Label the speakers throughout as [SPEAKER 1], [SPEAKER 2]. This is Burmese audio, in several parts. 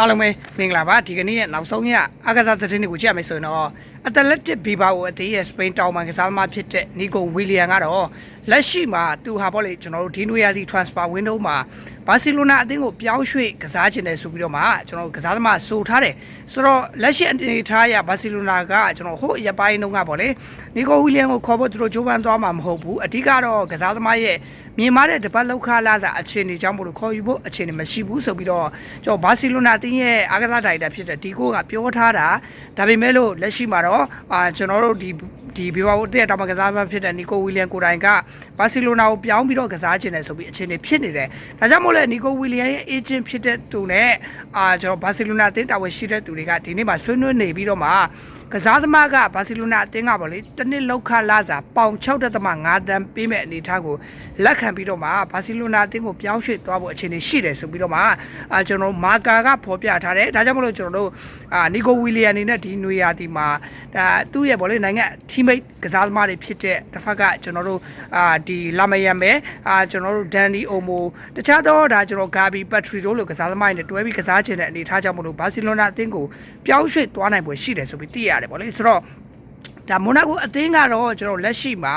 [SPEAKER 1] အားလုံးပဲမင်္ဂလာပါဒီကနေ့ရဲ့နောက်ဆုံးရအကစားသတင်းတွေကိုကြည့်ရမယ်ဆိုရင်တော့အတလက်တစ်ဘီဘာကိုအသေးရဲ့စပိန်တောင်ပန်ကစားသမားဖြစ်တဲ့နီကိုဝီလီယံကတော့လက်ရှိမှာသူဟာပေါ့လေကျွန်တော်တို့ဒီနွေရာသီ transfer window မှာဘာစီလိုနာအသင်းကိုပြောင်းရွှေ့ကစားခြင်းတယ်ဆိုပြီးတော့မှကျွန်တော်တို့ကစားသမားဆိုထားတယ်ဆိုတော့လက်ရှိအနေထားရဘာစီလိုနာကကျွန်တော်ဟိုအရပိုင်းတုန်းကပေါ့လေနီကိုဝီလီယံကိုခေါ်ဖို့သူတို့ကြိုးပမ်းသွားမှာမဟုတ်ဘူးအဓိကတော့ကစားသမားရဲ့မြင်မာတဲ့တပတ်လောက်ခလာတာအခြေအနေကြောင့်မို့လို့ခေါ်ယူဖို့အခြေအနေမရှိဘူးဆိုပြီးတော့ကျွန်တော်ဘာစီလိုနာအသင်းရဲ့အာကစားဒိုင်တာဖြစ်တဲ့ဒီကိုကပြောထားတာဒါပေမဲ့လို့လက်ရှိမှာတော့အာကျွန်တော်တို့ဒီ ဒီဘီဘာဘိုတဲ့တောင်မကစားမဖြစ်တဲ့နီကိုဝီလီယံကိုတိုင်ကဘာစီလိုနာကိုပြောင်းပြီးတော့ကစားခြင်းတယ်ဆိုပြီးအခြေအနေဖြစ်နေတယ်ဒါကြောင့်မို့လဲနီကိုဝီလီယံရဲ့အေဂျင့်ဖြစ်တဲ့သူနဲ့အာကျွန်တော်ဘာစီလိုနာအသင်းတာဝန်ရှိတဲ့သူတွေကဒီနေ့မှာဆွေးနွေးနေပြီးတော့မှကစားသမားကဘာစီလိုနာအသင်းကပေါ့လေတစ်နှစ်လောက်ခလာစာပေါင်6.5တန်းပေးမဲ့အနေအထားကိုလက်ခံပြီးတော့မှဘာစီလိုနာအသင်းကိုပြောင်းရွှေ့သွားဖို့အခြေအနေရှိတယ်ဆိုပြီးတော့မှအာကျွန်တော်မာကာကဖော်ပြထားတယ်ဒါကြောင့်မလို့ကျွန်တော်တို့အာနီကိုဝီလီယံအနေနဲ့ဒီနွေရာသီမှာဒါသူ့ရဲ့ပေါ့လေနိုင်ငံ teammate ကစားသမားတွေဖြစ်တဲ့တစ်ဖက်ကကျွန်တော်တို့အာဒီလာမယံပဲအာကျွန်တော်တို့ဒန်နီအိုမိုတခြားတော့ဒါကျွန်တော်ဂါဘီပတ်ထရီတို့လိုကစားသမားတွေနဲ့တွဲပြီးကစားချင်တဲ့အနေအထားကြောင့်မလို့ဘာစီလိုနာအသင်းကိုပြောင်းရွှေ့သွားနိုင်ပွဲရှိတယ်ဆိုပြီးသိရတယ်ပေါ့လေဆိုတော့ဒါမိုနာကိုအသင်းကတော့ကျွန်တော်လက်ရှိမှာ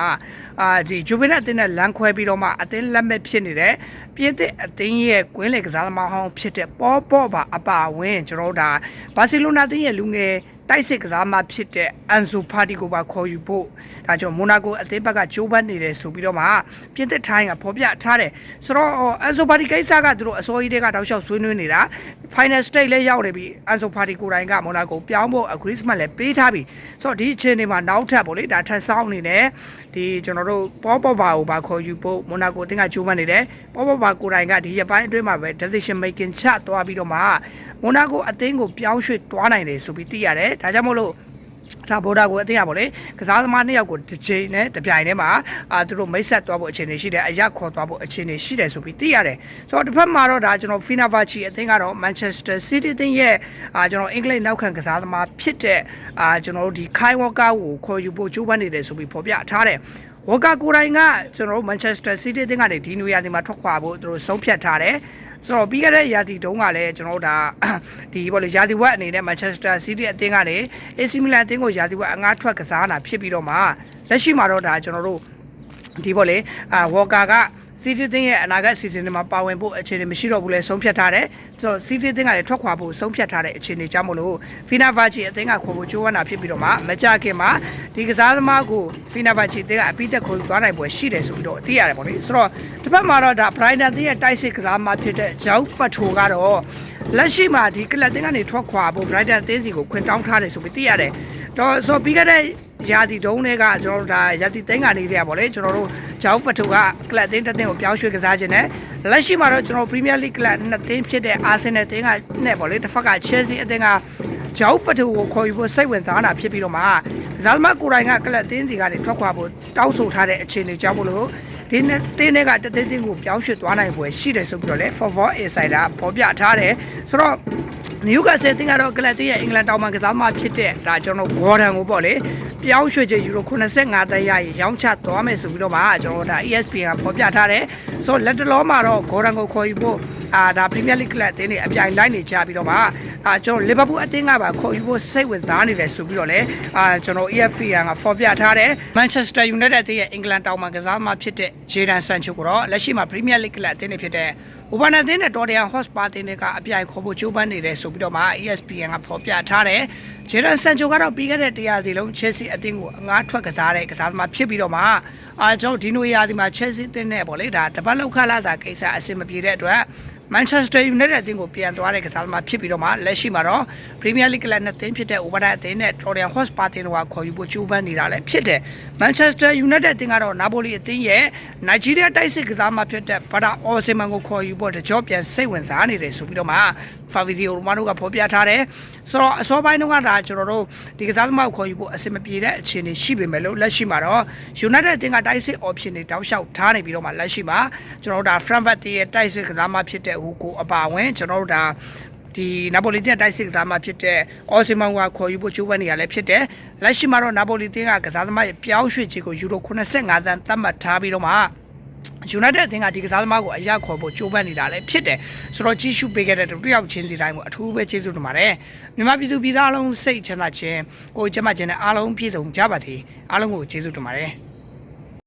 [SPEAKER 1] အာဒီဂျူဗီနအသင်းနဲ့လမ်းခွဲပြီးတော့မှအသင်းလက်မဲ့ဖြစ်နေတဲ့ပြင်းတဲ့အသင်းရဲ့ကွင်းလေကစားသမားဟောင်းဖြစ်တဲ့ပေါ်ပေါ်ပါအပါအဝင်ကျွန်တော်တို့ဒါဘာစီလိုနာအသင်းရဲ့လူငယ် တိုက်စစ်ကစားမဖြစ်တဲ့အန်ဆူဖာတီကိုပါခေါ်ယူဖို့ဒါကြောင့်မိုနာကိုအသင်းဘက်ကဂျိုးပန်းနေတယ်ဆိုပြီးတော့မှပြင်းတဲ့ထိုင်းကဖော်ပြထားတယ်ဆိုတော့အန်ဆူဖာတီကိစ္စကသူတို့အစိုးရတွေကတောက်လျှောက်ဆွေးနွေးနေတာ final stage လည်းရောက်နေပြီအန်ဆူဖာတီကိုတိုင်ကမိုနာကိုပြောင်းဖို့ agreement လည်းပေးထားပြီဆိုတော့ဒီအခြေအနေမှာနောက်ထပ်ပေါ့လေဒါထပ်ဆောင်းနေတယ်ဒီကျွန်တော်တို့ပေါ်ပေါ်ပါကိုပါခေါ်ယူဖို့မိုနာကိုအသင်းကဂျိုးပန်းနေတယ်ပေါ်ပေါ်ပါကိုတိုင်ကဒီရပိုင်းအတွင်းမှာပဲ decision making ချသွားပြီးတော့မှ မိုနာကိုအသင်းကိုပြောင်းရွှေ့သွားနိုင်တယ်ဆိုပြီးသိရတယ်ဒါကြောင့်မို့လို့ဒါဘော်ဒါကိုအသိရပါလေကစားသမားနှစ်ယောက်ကိုတစ်ချိန်နဲ့တစ်ပြိုင်တည်းမှာအာသူတို့မိတ်ဆက်သွားဖို့အခြေအနေရှိတယ်အရက်ခေါ်သွားဖို့အခြေအနေရှိတယ်ဆိုပြီးသိရတယ်ဆိုတော့တစ်ဖက်မှာတော့ဒါကျွန်တော် Fenerbahce အသင်းကတော့ Manchester City အသင်းရဲ့အာကျွန်တော်အင်္ဂလိပ်နောက်ခံကစားသမားဖြစ်တဲ့အာကျွန်တော်တို့ဒီ Kai Walker ကိုခေါ်ယူဖို့ကြိုးပမ်းနေတယ်ဆိုပြီးဖော်ပြထားတယ် ဝါကာကိုရိုင်းကကျွန်တော်တို့ Manchester City အသင်းကနေဒီနွေရာသီမှာထွက်ခွာဖို့သူတို့ဆုံးဖြတ်ထားတယ်ဆိုတော့ပြီးခဲ့တဲ့ရာသီတုန်းကလည်းကျွန်တော်တို့ဒါဒီဘောလေရာသီဝက်အနေနဲ့ Manchester City အသင်းကနေ AC Milan အသင်းကိုရာသီဝက်အငှားထွက်ကစားတာဖြစ်ပြီးတော့မှလက်ရှိမှာတော့ဒါကျွန်တော်တို့ဒီဘောလေအာဝါကာက စီတီတင်းရဲ့အနာဂတ်စီစဉ်တွေမှာပါဝင်ဖို့အခြေအနေမရှိတော့ဘူးလဲဆုံးဖြတ်ထားတယ်ဆိုတော့စီတီတင်းကလည်းထွက်ခွာဖို့ဆုံးဖြတ်ထားတဲ့အခြေအနေကြောင့်မလို့ဖီနာဗာချီအသင်းကခေါ်ဖို့ကြိုးပမ်းတာဖြစ်ပြီးတော့မှမကြခင်မှာဒီကစားသမားကိုဖီနာဗာချီအသင်းကအပိသက်ခေါ်ယူသွားနိုင်ပွဲရှိတယ်ဆိုပြီးတော့သိရတယ်ပေါ့လေဆိုတော့တစ်ဖက်မှာတော့ဒါဘရိုင်တန်အသင်းရဲ့တိုက်စစ်ကစားသမားဖြစ်တဲ့ဂျောက်ဖတ်ထိုကတော့လက်ရှိမှာဒီကလပ်အသင်းကနေထွက်ခွာဖို့ဘရိုင်တန်အသင်းစီကိုခွင့်တောင်းထားတယ်ဆိုပြီးသိရတယ်တော့ဆိုပြီးခဲ့တဲ့ ရာသီတုံးတွေကကျွန်တော်တို့ဒါရာသီသိန်းကနေတွေကပေါ့လေကျွန်တော်တို့ဂျောက်ဖတ်ထိုကကလပ်အသင်းတစ်သင်းကိုပြောင်းရွှေ့ကစားခြင်းနဲ့လက်ရှိမှာတော့ကျွန်တော်ပရီးမီးယားလိကလပ်နှစ်သင်းဖြစ်တဲ့အာဆင်နယ်အသင်းကနဲ့ပေါ့လေတစ်ဖက်ကချဲလ်ဆီအသင်းကဂျောက်ဖတ်ထိုကိုခေါ်ယူဖို့စိတ်ဝင်စားတာဖြစ်ပြီးတော့မှဇာလမကိုရိုင်ကကလပ်အသင်းစီကနေထွက်ခွာဖို့တောင်းဆိုထားတဲ့အခြေအနေကြောင့်မလို့ဒီနေ့တင်းတွေကတသိန်းတင်းကိုပြောင်းရွှေ့သွားနိုင်ပွဲရှိတယ်ဆိုပြီးတော့လေ for for insider ပေါ်ပြထားတယ်ဆိုတော့ နယူကာဆယ်တင်ကတော့ကလပ်တင်းရဲ့အင်္ဂလန်တောင်မှကစားသမားဖြစ်တဲ့ဒါကျွန်တော်ဂေါ်ဒန်ကိုပေါ့လေပြောင်းရွှေ့ချေယူရို85တန်းရရရောင်းချသွားမယ်ဆိုပြီးတော့မှကျွန်တော်ဒါ ESPN ကဖော်ပြထားတယ်ဆိုတော့လက်တလောမှာတော့ဂေါ်ဒန်ကိုခေါ်ယူဖို့ အာဒါပရီးမီးယားလိကလပ်အသင်းတွေအပြိုင်လိုက်နေကြပြီးတော့မှအာကျွန်တော်လီဗာပူးအသင်းကပါခေါ်ယူဖို့စိတ်ဝင်စားနေတယ်ဆိုပြီးတော့လေအာကျွန်တော် EFPN ကဖော်ပြထားတယ် Manchester United အသင်းရဲ့အင်္ဂလန်တောင်မှကစားသမားဖြစ်တဲ့ Jadon Sancho ကိုတော့လက်ရှိမှာပရီးမီးယားလိကလပ်အသင်းတွေဖြစ်တဲ့ဥပနာသင်းနဲ့တော်တရာဟော့စပါတင်းတွေကအပြိုင်ခေါ်ဖို့ကြိုးပမ်းနေတယ်ဆိုပြီးတော့မှ ESPN ကဖော်ပြထားတယ်။ဂျေရန်ဆန်ချိုကတော့ပြီးခဲ့တဲ့တရားစီလုံး Chelsea အသင်းကိုအငှားထွက်ကစားတဲ့ကစားသမားဖြစ်ပြီးတော့မှအာကျွန်တော်ဒီနိုရာဒီမှာ Chelsea အသင်းနဲ့ပေါ့လေဒါတပတ်လောက်ခလာတာကိစ္စအဆင်မပြေတဲ့အတွက် Manchester United အသင်းကိုပြန်သွားတဲ့ကစားသမားဖြစ်ပြီးတော့မှလက်ရှိမှာတော့ Premier League ကလပ်နှစ်သင်းဖြစ်တဲ့ Ubada အသင်းနဲ့ Tottenham Hotspur အသင်းတို့ကခေါ်ယူဖို့ကြိုးပမ်းနေတာလည်းဖြစ်တယ် Manchester United အသင်းကတော့ Napoli အသင်းရဲ့ Nigeria တိုက်စစ်ကစားသမားဖြစ်တဲ့ Bada Osimhen ကိုခေါ်ယူဖို့တကြောပြန်စိတ်ဝင်စားနေတယ်ဆိုပြီးတော့မှ Fabrizio Romano ကဖော်ပြထားတယ်ဆိုတော့အစောပိုင်းတုန်းကဒါကျွန်တော်တို့ဒီကစားသမားကိုခေါ်ယူဖို့အဆင်မပြေတဲ့အခြေအနေရှိပေမဲ့လို့လက်ရှိမှာတော့ United အသင်းကတိုက်စစ် option တွေတောက်လျှောက်ထားနေပြီးတော့မှလက်ရှိမှာကျွန်တော်တို့ဒါ Frankfurt ရဲ့တိုက်စစ်ကစားသမားဖြစ်တဲ့ဟူကိုအပါအဝင်ကျွန်တော်တို့ဒါဒီနာပိုလီတင်တိုက်စစ်ကစားသမားဖြစ်တဲ့အော်စီမန်ကခေါ်ယူဖို့ကြိုးပမ်းနေရလဲဖြစ်တယ်လက်ရှိမှာတော့နာပိုလီတင်ကကစားသမားရဲ့ပြောင်းရွှေ့ခြင်းကိုယူရို85သန်းသတ်မှတ်ထားပြီးတော့မှ United အသင်းကဒီကစားသမားကိုအရခေါ်ဖို့ကြိုးပမ်းနေတာလည်းဖြစ်တယ်ဆိုတော့ကြီးစုပေးခဲ့တဲ့တူတယောက်ချင်းစီတိုင်းကိုအထူးပဲကျေးဇူးတင်ပါတယ်မြန်မာပြည်သူပြည်သားအလုံးစိတ်ချမ်းသာခြင်းကိုယ်ကျန်းမာခြင်းနဲ့အားလုံးပြည့်စုံကြပါစေအားလုံးကိုကျေးဇူးတင်ပါတယ်